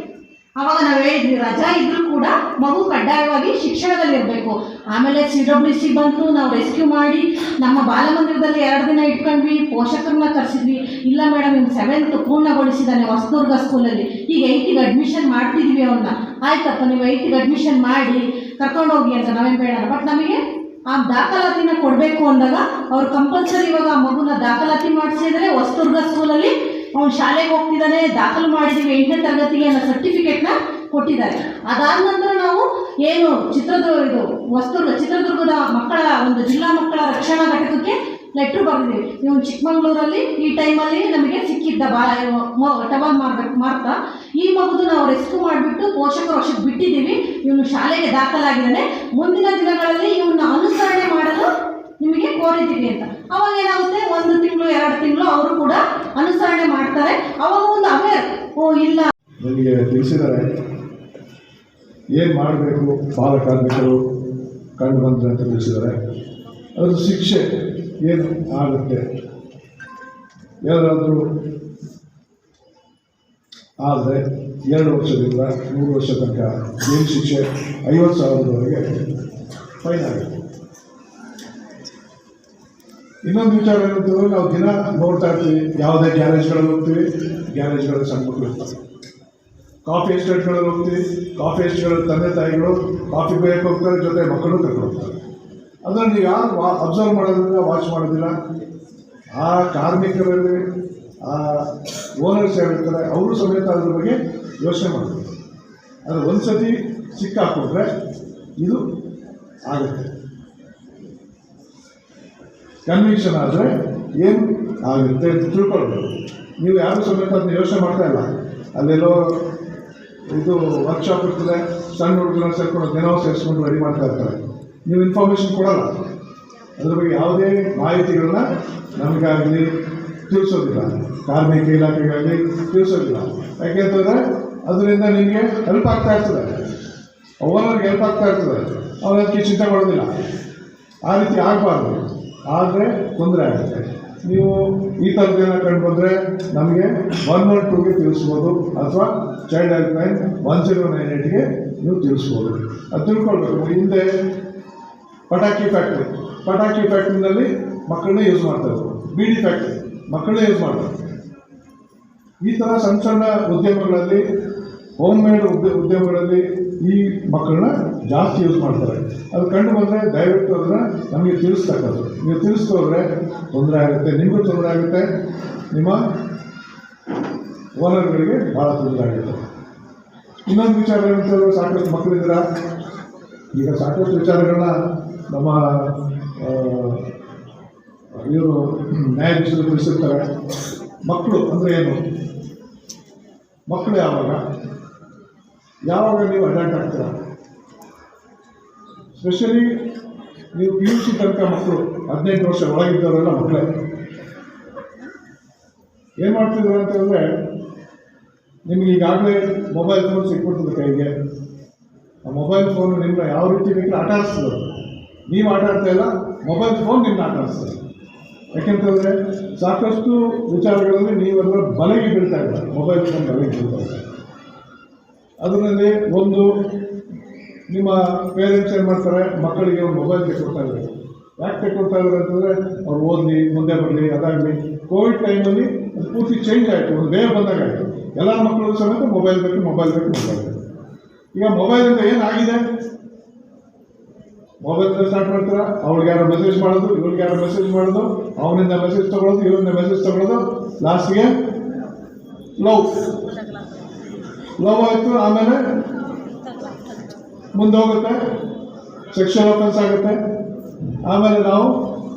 ಅವಾಗ ನಾವು ಹೇಳಿದ್ವಿ, ರಜಾ ಇದ್ರೂ ಕೂಡ ಮಗು ಕಡ್ಡಾಯವಾಗಿ ಶಿಕ್ಷಣದಲ್ಲಿರಬೇಕು. ಆಮೇಲೆ ಸಿ ಡಬ್ಲ್ಯೂ ಸಿ ಬಂತು ನಾವು ರೆಸ್ಕ್ಯೂ ಮಾಡಿ, ನಮ್ಮ ಬಾಲಮಂದಿರದಲ್ಲಿ ಎರಡು ದಿನ ಇಟ್ಕೊಂಡ್ವಿ, ಪೋಷಕರನ್ನ ಕರೆಸಿದ್ವಿ. ಇಲ್ಲ ಮೇಡಮ್ ಇನ್ನು ಸೆವೆಂತ್ ಪೂರ್ಣಗೊಳಿಸಿದ್ದಾನೆ ಹೊಸದುರ್ಗ ಸ್ಕೂಲಲ್ಲಿ ಈಗ ಏಯ್ತಿಗೆ ಅಡ್ಮಿಷನ್ ಮಾಡ್ತಿದ್ವಿ ಅವನ್ನ ಆಯ್ತಪ್ಪ, ನೀವು ಏಯ್ತಿಗೆ ಅಡ್ಮಿಷನ್ ಮಾಡಿ, ಕರ್ಕೊಂಡು ಹೋಗಿ ಅಂತ ನಾವೇನು ಬೇಡ ಬಟ್ ನಮಗೆ ಆ ದಾಖಲಾತಿನ ಕೊಡಬೇಕು ಅಂದಾಗ ಅವ್ರು ಕಂಪಲ್ಸರಿ ಇವಾಗ ಆ ಮಗುನ ದಾಖಲಾತಿ ಮಾಡಿಸಿದರೆ ಹೊಸದುರ್ಗ ಸ್ಕೂಲಲ್ಲಿ ಅವ್ನು ಶಾಲೆಗೆ ಹೋಗ್ತಿದ್ದಾನೆ, ದಾಖಲು ಮಾಡಿದ್ದೀವಿ, ಎಂಟನೇ ತರಗತಿಗೆ ಅನ್ನೋ ಸರ್ಟಿಫಿಕೇಟ್ನ ಕೊಟ್ಟಿದ್ದಾರೆ. ಅದಾದ ನಂತರ ನಾವು ಏನು ಚಿತ್ರದುರ್ಗ, ಇದು ವಸ್ತು ಚಿತ್ರದುರ್ಗದ ಮಕ್ಕಳ, ಒಂದು ಜಿಲ್ಲಾ ಮಕ್ಕಳ ರಕ್ಷಣಾ ಘಟಕಕ್ಕೆ ಲೆಟ್ರ್ ಬರೆದಿದ್ದೀವಿ. ನೀವು ಚಿಕ್ಕಮಂಗ್ಳೂರಲ್ಲಿ ಈ ಟೈಮಲ್ಲಿ ನಮಗೆ ಸಿಕ್ಕಿದ್ದ ಬಾ ಟವಲ್ ಮಾಡ್ಬೇಕು ಮಾಡ್ತಾ, ಈ ಮಗುದು ನಾವು ರೆಸ್ಕ್ಯೂ ಮಾಡಿಬಿಟ್ಟು ಪೋಷಕರ ವರ್ಷಕ್ಕೆ ಬಿಟ್ಟಿದ್ದೀವಿ. ಇವನು ಶಾಲೆಗೆ ದಾಖಲಾಗಿದ್ದಾನೆ. ಮುಂದಿನ ದಿನಗಳಲ್ಲಿ ಇವನ್ನ ಅನುಸರಣೆ ಮಾಡಲು ನಿಮಗೆ ಕೋರಿದ್ದೀವಿ ಅಂತ. ಅವಾಗ ಏನಾಗುತ್ತೆ? ಒಂದು ತಿಂಗಳು, ಎರಡು ತಿಂಗಳು ಅವರು ಕೂಡ ಅನುಸರಣೆ ಮಾಡ್ತಾರೆ. ಅವಾಗ ಒಂದು ಅವೇರ್, ಓ, ಇಲ್ಲ. ನನಗೆ ತಿಳಿಸಿದ್ದಾರೆ. ಏನು ಮಾಡಬೇಕು? ಬಾಲ ಕಾರ್ಮಿಕರು ಕಂಡು ಬಂದರೆ ಅಂತ ತಿಳಿಸಿದ್ದಾರೆ. ಅದ್ರ ಶಿಕ್ಷೆ ಏನು ಆಗುತ್ತೆ? ಯಾರಾದರೂ ಆದರೆ ಎರಡು ವರ್ಷದಿಂದ ಮೂರು ವರ್ಷ ತನಕ ಏನು ಶಿಕ್ಷೆ? ಐವತ್ತು ಸಾವಿರದವರೆಗೆ ಫೈನ್ ಆಗುತ್ತೆ. ಇನ್ನೊಂದು ವಿಚಾರ ಏನಂತಂದ್ರೆ ನಾವು ದಿನ ನೋಡ್ತಾ ಇರ್ತೀವಿ, ಯಾವುದೇ ಗ್ಯಾರೇಜ್ಗಳಲ್ಲಿ ಹೋಗ್ತೀವಿ ಗ್ಯಾರೇಜ್ಗಳಲ್ಲಿ ಸಣ್ಣ ಮಕ್ಕಳು ಇರ್ತಾರೆ ಕಾಫಿ ಎಸ್ಟೇಟ್ಗಳಲ್ಲಿ ಹೋಗ್ತೀವಿ, ಕಾಫಿ ಎಸ್ಟೇಟ್ಗಳ ತಂದೆ ತಾಯಿಗಳು ಕಾಫಿ ಬೇಯಕ್ಕೆ ಹೋಗ್ತಾರೆ, ಜೊತೆ ಮಕ್ಕಳು ಹೋಗ್ತಾರೆ. ಅದನ್ನು ನೀವು ಯಾರು ವಾ ಅಬ್ಸರ್ವ್ ಮಾಡೋದಿಲ್ಲ ವಾಚ್ ಮಾಡೋದಿಲ್ಲ. ಆ ಕಾರ್ಮಿಕರಲ್ಲಿ, ಆ ಓನರ್ಸ್ ಯಾರಿರ್ತಾರೆ, ಅವರು ಸಮೇತ ಅದ್ರ ಬಗ್ಗೆ ಯೋಚನೆ ಮಾಡಬೇಕು ಅದು ಒಂದು ಸಿಕ್ಕಾಕೊಂಡ್ರೆ ಇದು ಆಗುತ್ತೆ. ಕನ್ವಿಕ್ಷನ್ ಆದರೆ ಏನು ಆಗುತ್ತೆ ಅಂತ ತಿಳ್ಕೊಳ್ಬೇಕು. ನೀವು ಯಾರು ಸಮೇತ ಅದನ್ನ ಯೋಚನೆ ಮಾಡ್ತಾ ಇಲ್ಲ. ಅಲ್ಲೆಲ್ಲೋ ಇದು ವರ್ಕ್ಶಾಪ್ ಇರ್ತದೆ, ಸಣ್ಣ ಹುಡುಗರನ್ನ ಸೇರ್ಕೊಂಡು ದಿನ ಸೇರಿಸ್ಕೊಂಡು ರೆಡಿ ಮಾಡ್ತಾ ಇರ್ತಾರೆ. ನೀವು ಇನ್ಫಾರ್ಮೇಷನ್ ಕೊಡಲ್ಲ. ಅದ್ರ ಬಗ್ಗೆ ಯಾವುದೇ ಮಾಹಿತಿಗಳನ್ನ ನಮಗಾಗಲಿ ತಿಳಿಸೋದಿಲ್ಲ. ಕಾರ್ಮಿಕ ಇಲಾಖೆಗಾಗಲಿ ತಿಳಿಸೋದಿಲ್ಲ. ಯಾಕೆಂತಂದರೆ ಅದರಿಂದ ನಿಮಗೆ ಹೆಲ್ಪ್ ಆಗ್ತಾ ಇರ್ತದೆ. ಓನರ್ಗೆ ಹೆಲ್ಪ್ ಆಗ್ತಾ ಇರ್ತದೆ. ಅವನದಕ್ಕೆ ಚಿಂತೆ ಮಾಡೋದಿಲ್ಲ. ಆ ರೀತಿ ಆಗಬಾರ್ದು. ಆದರೆ ತೊಂದರೆ ಆಗುತ್ತೆ. ನೀವು ಈ ಥರದ್ದೇನ ಕಂಡು ಬಂದರೆ ನಮಗೆ ಒನ್ ಒನ್ ಟೂಗೆ ತಿಳಿಸ್ಬೋದು, ಅಥವಾ child helpline one zero nine ಏಟ್ಗೆ ನೀವು ತಿಳಿಸ್ಬೋದು. ಅದು ತಿಳ್ಕೊಳ್ಬೇಕು. ಹಿಂದೆ ಪಟಾಕಿ ಫ್ಯಾಕ್ಟ್ರಿ ಪಟಾಕಿ ಫ್ಯಾಕ್ಟ್ರಿನಲ್ಲಿ ಮಕ್ಕಳನ್ನೇ ಯೂಸ್ ಮಾಡ್ತಾರೆ ಬೀಡಿ ಫ್ಯಾಕ್ಟ್ರಿ ಮಕ್ಕಳನ್ನೇ ಯೂಸ್ ಮಾಡ್ತಾರೆ. ಈ ಥರ ಸಣ್ಣ ಸಣ್ಣ ಉದ್ಯಮಗಳಲ್ಲಿ ಹೋಮ್ ಮೇಡ್ ಉದ್ಯ, ಉದ್ಯಮಗಳಲ್ಲಿ ಈ ಮಕ್ಕಳನ್ನ ಜಾಸ್ತಿ ಯೂಸ್ ಮಾಡ್ತಾರೆ. ಅದು ಕಂಡು ಬಂದರೆ ದಯವಿಟ್ಟು ಅದನ್ನು ನಮಗೆ ತಿಳಿಸ್ತಕ್ಕದ್ದು ನೀವು ತಿಳಿಸ್ತೋದ್ರೆ ತೊಂದರೆ ಆಗುತ್ತೆ. ನಿಮಗೂ ತೊಂದರೆ ಆಗುತ್ತೆ. ನಿಮ್ಮ ಓನರ್ಗಳಿಗೆ ಭಾಳ ತೊಂದರೆ ಆಗುತ್ತೆ. ಇನ್ನೊಂದು ವಿಚಾರ ಏನಂತಂದ್ರೆ ಸಾಕಷ್ಟು ಮಕ್ಕಳಿದ್ದೀರ? ಈಗ ಸಾಕಷ್ಟು ವಿಚಾರಗಳನ್ನ ನಮ್ಮ ಇವರು ನ್ಯಾಯಾಧೀಶರು ತಿಳಿಸಿರ್ತಾರೆ. ಮಕ್ಕಳು ಅಂದರೆ ಏನು? ಮಕ್ಕಳು ಯಾವಾಗ? ಯಾವಾಗ ನೀವು ಅಡಾಪ್ಟ್ ಆಗ್ತೀರ ಸ್ಪೆಷಲಿ ನೀವು ಪಿ ಯು ಸಿ ತನಕ ಮಕ್ಕಳು ಹದಿನೆಂಟು ವರ್ಷ ಒಳಗಿದ್ದವರೆಲ್ಲ ಮಕ್ಕಳೇ. ಏನು ಮಾಡ್ತಿದ್ರು ಅಂತಂದರೆ ನಿಮ್ಗೆ ಈಗಾಗಲೇ ಮೊಬೈಲ್ ಫೋನ್ ಸಿಕ್ಬಿಡ್ತದೆ ಕೈಗೆ. ಆ ಮೊಬೈಲ್ ಫೋನ್ ನಿಮ್ಮನ್ನ ಯಾವ ರೀತಿ ಬೇಕು ಆಟ ಆಡಿಸ್ತದೆ ನೀವು ಆಟ ಆಡ್ತಾ ಇಲ್ಲ ಮೊಬೈಲ್ ಫೋನ್ ನಿಮ್ಮನ್ನ ಆಟ ಆಡಿಸ್ತದೆ ಯಾಕೆಂತಂದರೆ ಸಾಕಷ್ಟು ವಿಚಾರಗಳಲ್ಲಿ ನೀವೆಲ್ಲ ಬಲೆಗೆ ಬೀಳ್ತಾ ಇಲ್ಲ ಮೊಬೈಲ್ ಫೋನ್ ಬಲೆಗೆ ಬೀಳ್ತಾ ಅದರಲ್ಲಿ ಒಂದು ನಿಮ್ಮ ಪೇರೆಂಟ್ಸ್ ಏನು ಮಾಡ್ತಾರೆ? ಮಕ್ಕಳಿಗೆ ಒಂದು ಮೊಬೈಲ್ ತೆಗೆಕೊಡ್ತಾ ಇದ್ದಾರೆ. ಯಾಕೆ ತೆಗೆಕೊಡ್ತಾ ಇದ್ದಾರೆ ಅಂತಂದರೆ, ಅವ್ರು ಓದಲಿ, ಮುಂದೆ ಬರಲಿ, ಅದಾಗಲಿ. ಕೋವಿಡ್ ಟೈಮಲ್ಲಿ ಅದು ಪೂರ್ತಿ ಚೇಂಜ್ ಆಯಿತು. ಒಂದು ಬೇಗ ಬಂದಾಗ ಆಯಿತು. ಎಲ್ಲ ಮಕ್ಕಳು ಸಮೇತ ಮೊಬೈಲ್ ಬೇಕು ಮೊಬೈಲ್ ಬೇಕು ಮೊಬೈಲ್ ಬೇಕು ಈಗ ಮೊಬೈಲಿಂದ ಏನಾಗಿದೆ ಮೊಬೈಲ್ ಸ್ಟಾರ್ಟ್ ಮಾಡ್ತಾರೆ? ಅವ್ಳಿಗೆ ಯಾರೋ ಮೆಸೇಜ್ ಮಾಡೋದು ಇವ್ರಿಗೆ ಯಾರೋ ಮೆಸೇಜ್ ಮಾಡೋದು, ಅವನಿಂದ ಮೆಸೇಜ್ ತಗೊಳ್ಳೋದು ಇವರಿಂದ ಮೆಸೇಜ್ ತಗೊಳ್ಳೋದು. ಲಾಸ್ಟ್ಗೆ ಲವ್ ಲವ್ ಆಯಿತು ಆಮೇಲೆ ಮುಂದೆ ಹೋಗುತ್ತೆ ಸೆಕ್ಷುವಲ್ ಅಫೆನ್ಸ್ ಆಗುತ್ತೆ. ಆಮೇಲೆ ನಾವು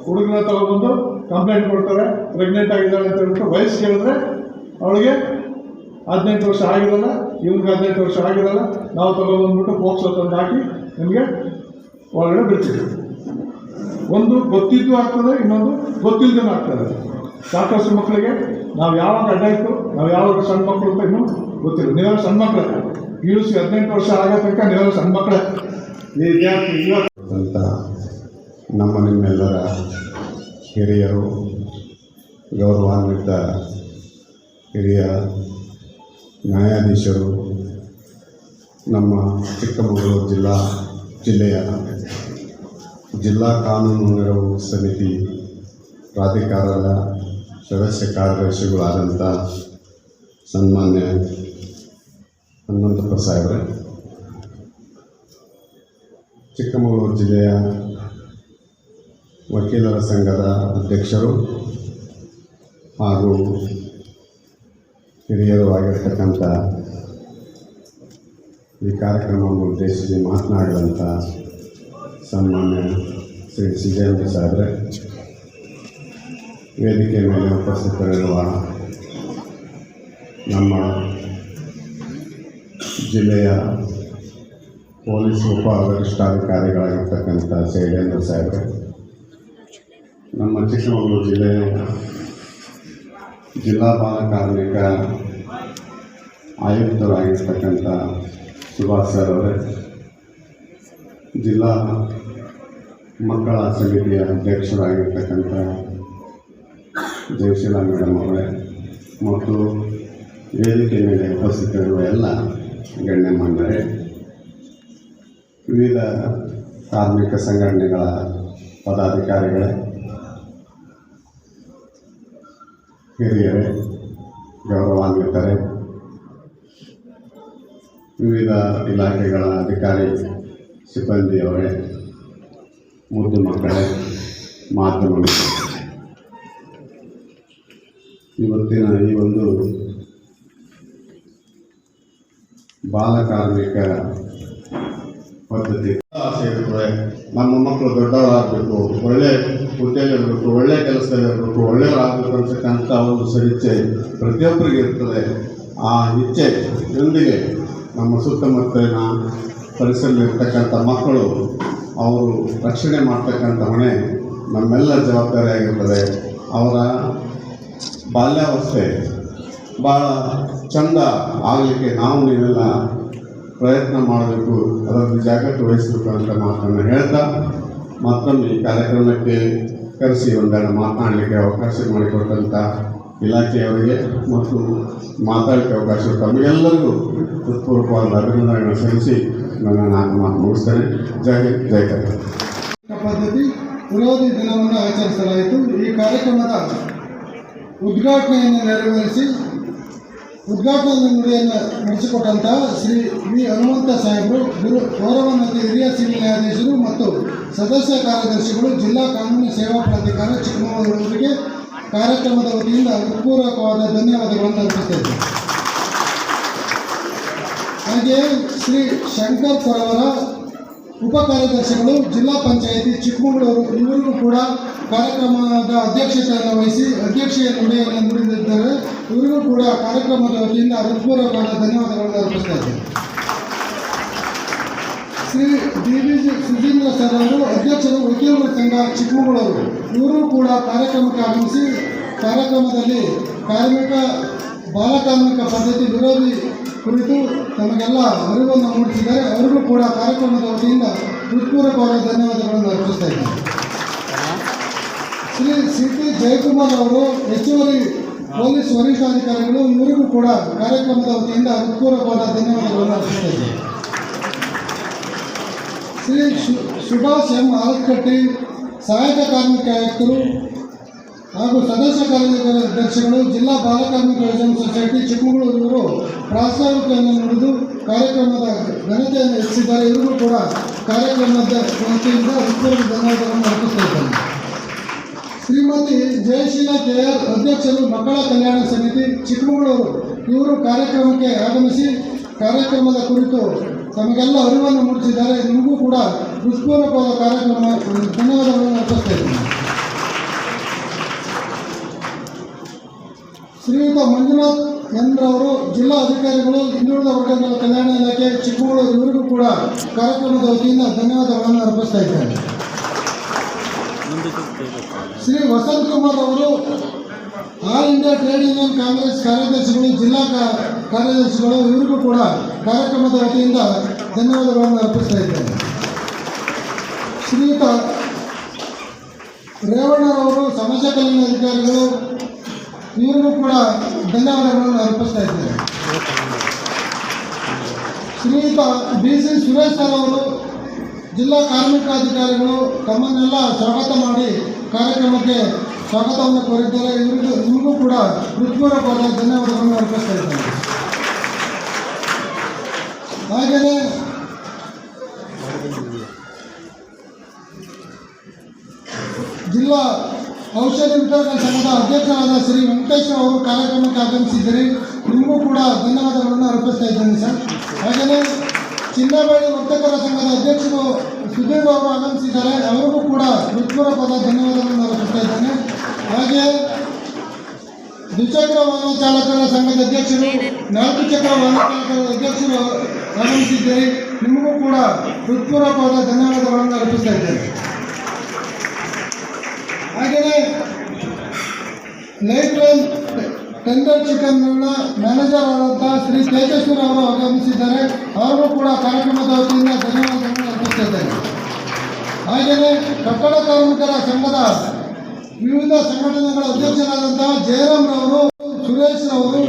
ಹುಡುಗನ ತಗೊಬಂದು ಕಂಪ್ಲೇಂಟ್ ಕೊಡ್ತಾರೆ ಪ್ರೆಗ್ನೆಂಟ್ ಆಗಿದ್ದಾಳೆ ಅಂತ ಹೇಳ್ಬಿಟ್ಟು ವಯಸ್ಸು ಕೇಳಿದ್ರೆ ಅವಳಿಗೆ ಹದಿನೆಂಟು ವರ್ಷ ಆಗಿರಲ್ಲ, ಇವ್ನಿಗೆ ಹದಿನೆಂಟು ವರ್ಷ ಆಗಿರಲ್ಲ, ನಾವು ತಗೊಬಂದ್ಬಿಟ್ಟು ಪೋಕ್ಸೋ ತಂದು ಹಾಕಿ ನಿಮಗೆ ಒಳಗಡೆ ಬಿಡ್ತೀವಿ. ಒಂದು ಗೊತ್ತಿದ್ದು ಆಗ್ತದೆ, ಇನ್ನೊಂದು ಗೊತ್ತಿಲ್ಲದೇ ಆಗ್ತದೆ. ಸಾಕಷ್ಟು ಮಕ್ಕಳಿಗೆ ನಾವು ಯಾವಾಗ ಅಡ್ಡ ಇತ್ತು ನಾವು ಯಾವಾಗ ಸಣ್ಣ ಮಕ್ಕಳು ಅಂತ ಇನ್ನೂ ಗೊತ್ತಿಲ್ಲ. ನೀವೆಲ್ಲ ಸಣ್ಣ ಮಕ್ಕಳು ಪಿ ಯು ಸಿ ಹದಿನೆಂಟು ವರ್ಷ ಆಗೋ ತನಕ ನೀವೆಲ್ಲ ಸಣ್ಣ ಮಕ್ಕಳೇ ಅಂತ ನಮ್ಮ ನಿಮ್ಮೆಲ್ಲರ ಹಿರಿಯರು ಗೌರವಾನ್ವಿತ ಹಿರಿಯ ನ್ಯಾಯಾಧೀಶರು ನಮ್ಮ ಚಿಕ್ಕಮಗಳೂರು ಜಿಲ್ಲಾ ಜಿಲ್ಲೆಯ ಜಿಲ್ಲಾ ಕಾನೂನು ನೆರವು ಸಮಿತಿ ಪ್ರಾಧಿಕಾರದ ಸದಸ್ಯ ಕಾರ್ಯದರ್ಶಿಗಳಾದಂಥ ಸನ್ಮಾನ್ಯ ಹನುಮಂತಪ್ಪ ಸಾಹೇಬ್ರೆ. ಚಿಕ್ಕಮಗಳೂರು ಜಿಲ್ಲೆಯ ವಕೀಲರ ಸಂಘದ ಅಧ್ಯಕ್ಷರು ಹಾಗೂ ಹಿರಿಯರು ಆಗಿರ್ತಕ್ಕಂಥ ಈ ಕಾರ್ಯಕ್ರಮವನ್ನು ಉದ್ದೇಶಿಸಿ ಮಾತನಾಡಿದಂಥ ಸನ್ಮಾನ್ಯ ಶ್ರೀ ಸಿದ್ದೇಂದ್ರ ಸಾಹೇಬ್ರೆ. ವೇದಿಕೆ ಮೇಲೆ ಉಪಸ್ಥಿತರಿರುವ ನಮ್ಮ ಜಿಲ್ಲೆಯ ಪೊಲೀಸ್ ಉಪ ವರಿಷ್ಠಾಧಿಕಾರಿಗಳಾಗಿರ್ತಕ್ಕಂಥ ಶೈಲೇಂದ್ರ ಸಾಹೇಬ್ರೆ, ನಮ್ಮ ಚಿಕ್ಕಮಗಳೂರು ಜಿಲ್ಲೆಯ ಜಿಲ್ಲಾ ಬಾಲ ಕಾರ್ಮಿಕ ಆಯುಕ್ತರಾಗಿರ್ತಕ್ಕಂಥ ಸುಭಾಷ್ ಸರ್ ಅವರೇ, ಜಿಲ್ಲಾ ಮಕ್ಕಳ ಸಮಿತಿಯ ಅಧ್ಯಕ್ಷರಾಗಿರ್ತಕ್ಕಂಥ ಜಯಶೀಲಾ ಮೇಡಮ್ ಅವರೇ ಮತ್ತು ವೇದಿಕೆ ಮೇಲೆ ಉಪಸ್ಥಿತರಿರುವ ಎಲ್ಲ ಗಣ್ಯಮಾನ್ಯರೇ ವಿವಿಧ ಧಾರ್ಮಿಕ ಸಂಘಟನೆಗಳ ಪದಾಧಿಕಾರಿಗಳೇ, ಹಿರಿಯರೇ, ಗೌರವಾನ್ವಿತರೇ, ವಿವಿಧ ಇಲಾಖೆಗಳ ಅಧಿಕಾರಿ ಸಿಬ್ಬಂದಿಯವರೇ, ಮುದ್ದು ಮಕ್ಕಳೇ, ಮಾಧ್ಯಮಗಳು. ಇವತ್ತಿನ ಈ ಒಂದು ಬಾಲಕಾರ್ಮಿಕ ಪದ್ಧತಿ. ಆಸೆ ಇರ್ತದೆ ನಮ್ಮ ಮಕ್ಕಳು ದೊಡ್ಡವರಾಗಬೇಕು, ಒಳ್ಳೆ ಹುದ್ದೆಯಲ್ಲಿರಬೇಕು ಒಳ್ಳೆ ಕೆಲಸದಲ್ಲಿರಬೇಕು ಒಳ್ಳೆಯವರಾಗಬೇಕು ಅಂತಕ್ಕಂಥ ಒಂದು ಸದಿಚ್ಛೆ ಪ್ರತಿಯೊಬ್ಬರಿಗೆ ಇರ್ತದೆ. ಆ ಇಚ್ಛೆಯೊಂದಿಗೆ ನಮ್ಮ ಸುತ್ತಮುತ್ತಲಿನ ಪರಿಸರದಲ್ಲಿರ್ತಕ್ಕಂಥ ಮಕ್ಕಳು ಅವರು ರಕ್ಷಣೆ ಮಾಡ್ತಕ್ಕಂಥ ಹೊಣೆ ನಮ್ಮೆಲ್ಲ ಜವಾಬ್ದಾರಿಯಾಗಿರ್ತದೆ. ಅವರ ಬಾಲ್ಯಾವಸ್ಥೆ ಭಾಳ ಚಂದ ಆಗಲಿಕ್ಕೆ ನಾವು ನೀವೆಲ್ಲ ಪ್ರಯತ್ನ ಮಾಡಬೇಕು. ಅದರಲ್ಲಿ ಜಾಗ್ರತೆ ವಹಿಸಬೇಕು ಅಂತ ಮಾತನ್ನು ಹೇಳ್ತಾ ಮತ್ತೊಮ್ಮೆ ಈ ಕಾರ್ಯಕ್ರಮಕ್ಕೆ ಕರೆಸಿ ಒಂದೆರಡು ಮಾತನಾಡಲಿಕ್ಕೆ ಅವಕಾಶ ಮಾಡಿಕೊಟ್ಟಂಥ ಇಲಾಖೆಯವರಿಗೆ ಮತ್ತು ಮಾತಾಡಲಿಕ್ಕೆ ಅವಕಾಶ ತಮಗೆಲ್ಲರಿಗೂ ಹೃತ್ಪೂರ್ವಕವಾದ ಅಭಿನಂದನೆಗಳನ್ನು ಸಲ್ಲಿಸಿ ನನ್ನ ನಾನು ಮಾತು ಮುಗಿಸ್ತೇನೆ. ಜೈ ಜೈ ಪದ್ಧತಿ ವಿರೋಧಿ ದಿನವನ್ನು ಆಚರಿಸಲಾಯಿತು. ಈ ಕಾರ್ಯಕ್ರಮದ ಉದ್ಘಾಟನೆಯನ್ನು ನೆರವೇರಿಸಿ ಉದ್ಘಾಟನಾ ನುಡಿಯನ್ನು ನಡೆಸಿಕೊಟ್ಟಂತಹ ಶ್ರೀ ವಿ ಹನುಮಂತ ಸಾಹೇಬರು, ಗುರು ಗೌರವಾನ್ವಿತ ಹಿರಿಯ ಸಿವಿಲ್ ನ್ಯಾಯಾಧೀಶರು ಮತ್ತು ಸದಸ್ಯ ಕಾರ್ಯದರ್ಶಿಗಳು, ಜಿಲ್ಲಾ ಕಾನೂನು ಸೇವಾ ಪ್ರಾಧಿಕಾರ ಚಿಕ್ಕಮಗಳೂರಿಗೆ ಕಾರ್ಯಕ್ರಮದ ವತಿಯಿಂದ ಹೃತ್ಪೂರ್ವಕವಾದ ಧನ್ಯವಾದಗಳನ್ನು ಅರ್ಪಿಸುತ್ತೇವೆ ಹಾಗೆಯೇ ಶ್ರೀ ಶಂಕರ್ ಅವರ ಉಪ ಕಾರ್ಯದರ್ಶಿಗಳು, ಜಿಲ್ಲಾ ಪಂಚಾಯಿತಿ, ಚಿಕ್ಕಮಗಳೂರು ಇವರಿಗೂ ಕೂಡ ಕಾರ್ಯಕ್ರಮದ ಅಧ್ಯಕ್ಷತೆಯನ್ನು ವಹಿಸಿ ಅಧ್ಯಕ್ಷೀಯ ನುಡಿಯನ್ನು ನುಡಿದಿದ್ದಾರೆ ಇವರಿಗೂ ಕೂಡ ಕಾರ್ಯಕ್ರಮದ ವತಿಯಿಂದ ಹೃತ್ಪೂರ್ವಕವಾದ ಧನ್ಯವಾದಗಳನ್ನು ಅರ್ಪಿಸ್ತಾ ಇದ್ದೇನೆ. Shri D V G sir ಅವರು, ಅಧ್ಯಕ್ಷರು ವಕೀಲರ ಸಂಘ ಚಿಕ್ಕಮಗಳೂರು. ಇವರು ಕೂಡ ಕಾರ್ಯಕ್ರಮಕ್ಕೆ ಆಗಮಿಸಿ, ಕಾರ್ಯಕ್ರಮದಲ್ಲಿ ಕಾರ್ಮಿಕ, ಬಾಲಕಾರ್ಮಿಕ ಪದ್ಧತಿ ವಿರೋಧಿ ಕುರಿತು ತಮಗೆಲ್ಲ ಅರಿವನ್ನು ಮೂಡಿಸಿದ್ದಾರೆ. ಅವರಿಗೂ ಕೂಡ ಕಾರ್ಯಕ್ರಮದ ವತಿಯಿಂದ ಹೃತ್ಪೂರ್ವಕವಾದ ಧನ್ಯವಾದಗಳನ್ನು ಅರ್ಪಿಸ್ತಾ ಶ್ರೀ ಸಿ ಪಿ ಜಯಕುಮಾರ್ ಅವರು ಹೆಚ್ಚುವರಿ ಪೊಲೀಸ್ ವರಿಷ್ಠಾಧಿಕಾರಿಗಳು ಇವರಿಗೂ ಕೂಡ ಕಾರ್ಯಕ್ರಮದ ವತಿಯಿಂದ ಹೃತ್ಪೂರ್ವಕವಾದ ಧನ್ಯವಾದಗಳನ್ನು ಅರ್ಪಿಸ್ತಾ ಶ್ರೀ ಶು- ಸುಭಾಷ್ ಎಂ. ಆಲ್ಕಟ್ಟಿ ಸಹಾಯಕ ಕಾರ್ಮಿಕ ಆಯುಕ್ತರು ಹಾಗೂ ಸದಸ್ಯ ಕಾರ್ಯದರ್ಶಿಗಳು ಜಿಲ್ಲಾ ಬಾಲಕಾರ್ಮಿಕ ಯೋಜನಾ ಸೊಸೈಟಿ ಚಿಕ್ಕಮಗಳೂರು ಇವರು ಪ್ರಾಸ್ತಾವಿಕೆಯನ್ನು ನಡೆದು ಕಾರ್ಯಕ್ರಮದ ಘನತೆಯನ್ನು ಹೆಚ್ಚಿದ್ದಾರೆ ಇವರಿಗೂ ಕೂಡ ಕಾರ್ಯಕ್ರಮದ ವತಿಯಿಂದ ಉತ್ತರ ಧನ್ಯವಾದಗಳನ್ನು ಶ್ರೀಮತಿ ಜಯಶೀಲ ಕೆ ಆರ್ ಅಧ್ಯಕ್ಷರು ಮಕ್ಕಳ ಕಲ್ಯಾಣ ಸಮಿತಿ ಚಿಕ್ಕಮಗಳೂರು. ಇವರು ಕಾರ್ಯಕ್ರಮಕ್ಕೆ ಆಗಮಿಸಿ ಕಾರ್ಯಕ್ರಮದ ಕುರಿತು ತಮಗೆಲ್ಲ ಅರಿವನ್ನು ಮೂಡಿಸಿದ್ದಾರೆ. ನಿಮಗೂ ಕೂಡ ಹೃತ್ಪೂರ್ವಕವಾದ ಕಾರ್ಯಕ್ರಮ ಧನ್ಯವಾದಗಳನ್ನು ಅರ್ಪಿಸ್ತಾ ಇದ್ದೀನಿ. ಶ್ರೀಯುತ ಮಂಜುನಾಥ್ ಎಂದ್ರವರು ಜಿಲ್ಲಾ ಅಧಿಕಾರಿಗಳು ಹಿಂದುಳಿದ ವರ್ಗಗಳ ಕಲ್ಯಾಣ ಇಲಾಖೆ, ಚಿಕ್ಕಮಗಳೂರು ಇವರಿಗೂ ಕೂಡ ಕಾರ್ಯಕ್ರಮದ ವತಿಯಿಂದ ಧನ್ಯವಾದಗಳನ್ನು ಅರ್ಪಿಸ್ತಾ ಇದ್ದೇನೆ. ಶ್ರೀ ವಸಂತ್ ಕುಮಾರ್ ಅವರು all India trade union Congress ಕಾರ್ಯದರ್ಶಿಗಳು, ಜಿಲ್ಲಾ ಕಾರ್ಯದರ್ಶಿಗಳು, ಇವರಿಗೂ ಕೂಡ ಕಾರ್ಯಕ್ರಮದ ವತಿಯಿಂದ ಧನ್ಯವಾದಗಳನ್ನು ಅರ್ಪಿಸ್ತಾ ಇದ್ದೇನೆ. ಶ್ರೀಯುತ ರೇವಣ್ಣರವರು ಸಮಾಜ ಕಲ್ಯಾಣ ಅಧಿಕಾರಿಗಳು ಇವರಿಗೂ ಕೂಡ ಧನ್ಯವಾದಗಳನ್ನು ಅರ್ಪಿಸ್ತಾ ಇದ್ದೇನೆ. ಶ್ರೀಯುತ ಬಿ ಸಿ ಸುರೇಶ್ ಸರ್ ಅವರು ಜಿಲ್ಲಾ ಕಾರ್ಮಿಕ ಅಧಿಕಾರಿಗಳು ತಮ್ಮನ್ನೆಲ್ಲ ಸ್ವಾಗತ ಮಾಡಿ ಕಾರ್ಯಕ್ರಮಕ್ಕೆ ಸ್ವಾಗತವನ್ನು ಕೋರಿದ್ದಾರೆ. ಇವರಿಗೂ ನಿಮಗೂ ಕೂಡ ಹೃತ್ಪೂರ್ವಕವಾದ ಧನ್ಯವಾದಗಳನ್ನು ಅರ್ಪಿಸ್ತಾ ಇದ್ದೇನೆ. ಹಾಗೆಯೇ ಜಿಲ್ಲಾ ಔಷಧಿ ವಿತರಣಾ ಸಂಘದ ಅಧ್ಯಕ್ಷರಾದ ಶ್ರೀ ವೆಂಕಟೇಶ್ವರ ಅವರು ಕಾರ್ಯಕ್ರಮಕ್ಕೆ ಆಗಮಿಸಿದ್ದೀರಿ ನಿಮಗೂ ಕೂಡ ಧನ್ಯವಾದಗಳನ್ನು ಅರ್ಪಿಸ್ತಾ ಇದ್ದೇನೆ, ಸರ್. ಹಾಗೆಯೇ ಚಿನ್ನಬಳ್ಳಿ ವರ್ತಕರ ಸಂಘದ ಅಧ್ಯಕ್ಷರು ಸುಧೀರ್ ಅವರು ಆಗಮಿಸಿದ್ದಾರೆ. ಅವರಿಗೂ ಕೂಡ ಹೃತ್ಪೂರ್ವಕವಾದ ಧನ್ಯವಾದಗಳನ್ನು ಅರ್ಪಿಸ್ತಾ ಇದ್ದೇನೆ. ಹಾಗೆಯೇ ದ್ವಿಚಕ್ರ ವಾಹನ ಚಾಲಕರ ಸಂಘದ ಅಧ್ಯಕ್ಷರು, ನಾಲ್ಕು ಚಕ್ರ ವಾಹನ ಚಾಲಕರ ಅಧ್ಯಕ್ಷರು ಆಗಮಿಸಿದ್ದೀರಿ ನಿಮಗೂ ಕೂಡ ಹೃತ್ಪೂರ್ವಕವಾದ ಧನ್ಯವಾದಗಳನ್ನು ಅರ್ಪಿಸ್ತಾ ಇದ್ದೇನೆ. ಹಾಗೆಯೇ ಲೇಟ್ ಟೆಂಡರ್ ಚಿಕನ್ನ ಮ್ಯಾನೇಜರ್ ಆದಂತಹ ಶ್ರೀ ತೇಜಸ್ವಿ ಅವರು ಆಗಮಿಸಿದ್ದಾರೆ. ಅವರು ಕೂಡ ಕಾರ್ಯಕ್ರಮದ ವತಿಯಿಂದ ಧನ್ಯವಾದಗಳನ್ನು ಅರ್ಪಿಸಿದ್ದೇನೆ ಹಾಗೆಯೇ ಕಟ್ಟಡ ಕಾರ್ಮಿಕರ ಸಂಘದ ವಿವಿಧ ಸಂಘಟನೆಗಳ ಅಧ್ಯಕ್ಷರಾದಂತಹ ಜಯರಾಮ್ ರವರು ಸುರೇಶ್ ರವರು